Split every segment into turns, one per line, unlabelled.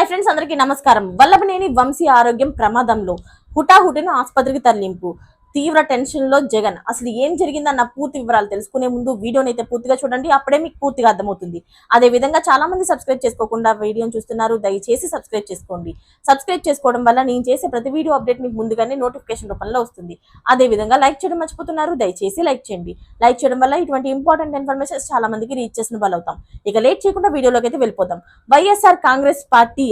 Hi friends అందరికీ నమస్కారం. వల్లభనేని వంశీ ఆరోగ్యం ప్రమాదంలో హుటాహుటిన ఆసుపత్రికి తరలింపు. తీవ్ర టెన్షన్లో జగన్. అసలు ఏం జరిగిందన్న పూర్తి వివరాలు తెలుసుకునే ముందు వీడియోని అయితే పూర్తిగా చూడండి. అప్పుడే మీకు పూర్తిగా అర్థమవుతుంది. అదే విధంగా చాలా మంది సబ్స్క్రైబ్ చేసుకోకుండా వీడియోని చూస్తున్నారు. దయచేసి సబ్స్క్రైబ్ చేసుకోండి. సబ్స్క్రైబ్ చేసుకోవడం వల్ల నేను చేసే ప్రతి వీడియో అప్డేట్ మీకు ముందుగానే నోటిఫికేషన్ రూపంలో వస్తుంది. అదే విధంగా లైక్ చేయడం మర్చిపోతున్నారు. దయచేసి లైక్ చేయండి. లైక్ చేయడం వల్ల ఇటువంటి ఇంపార్టెంట్ ఇన్ఫర్మేషన్ చాలా మందికి రీచ్ చేసిన వాళ్ళు అవుతాం ఇక లేట్ చేయకుండా వీడియోలోకి అయితే వెళ్ళిపోతాం వైఎస్ఆర్ కాంగ్రెస్ పార్టీ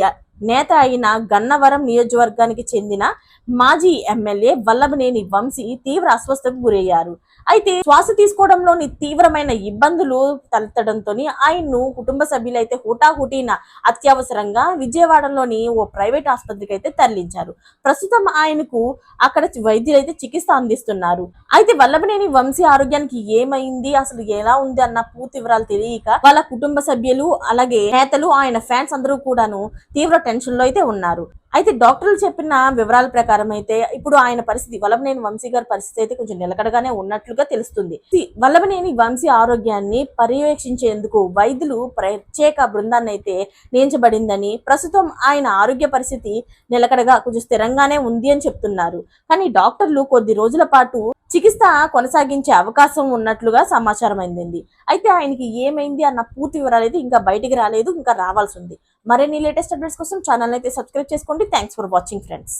నేత అయిన గన్నవరం నియోజకవర్గానికి చెందిన మాజీ ఎమ్మెల్యే వల్లభనేని వంశీ తీవ్ర అస్వస్థకు గురయ్యారు. అయితే శ్వాస తీసుకోవడంలోని తీవ్రమైన ఇబ్బందులు తలెత్తడంతో ఆయన్ను కుటుంబ సభ్యులైతే హుటాహుటిన అత్యవసరంగా విజయవాడలోని ఓ ప్రైవేట్ ఆసుపత్రికి అయితే తరలించారు. ప్రస్తుతం ఆయనకు అక్కడ వైద్యులు అయితే చికిత్స అందిస్తున్నారు. అయితే వల్లభనేని వంశీ ఆరోగ్యానికి ఏమైంది? అసలు ఎలా ఉంది? అన్న పూర్తి వివరాలు తెలియక వాళ్ళ కుటుంబ సభ్యులు అలాగే నేతలు ఆయన ఫ్యాన్స్ అందరూ కూడాను తీవ్ర టెన్షన్లో అయితే ఉన్నారు. అయితే డాక్టర్లు చెప్పిన వివరాల ప్రకారం అయితే ఇప్పుడు ఆయన పరిస్థితి వల్లభనేని వంశీ గారి పరిస్థితి అయితే కొంచెం నిలకడగానే ఉన్నట్లుగా తెలుస్తుంది. వల్లభనేని వంశీ ఆరోగ్యాన్ని పర్యవేక్షించేందుకు వైద్యులు ప్రత్యేక బృందాన్ని అయితే నియంచబడిందని ప్రస్తుతం ఆయన ఆరోగ్య పరిస్థితి నిలకడగా కొంచెం స్థిరంగానే ఉంది అని చెప్తున్నారు. కానీ డాక్టర్లు కొద్ది రోజుల పాటు చికిత్స కొనసాగించే అవకాశం ఉన్నట్లుగా సమాచారం అందింది అయితే ఆయనకి ఏమైంది అన్న పూర్తి వివరాలు అయితే ఇంకా బయటికి రాలేదు ఇంకా రావాల్సి ఉంది. మరిన్ని లేటెస్ట్ అప్డేట్స్ కోసం ఛానల్ అయితే సబ్స్క్రైబ్ చేసుకోండి. Thanks for watching friends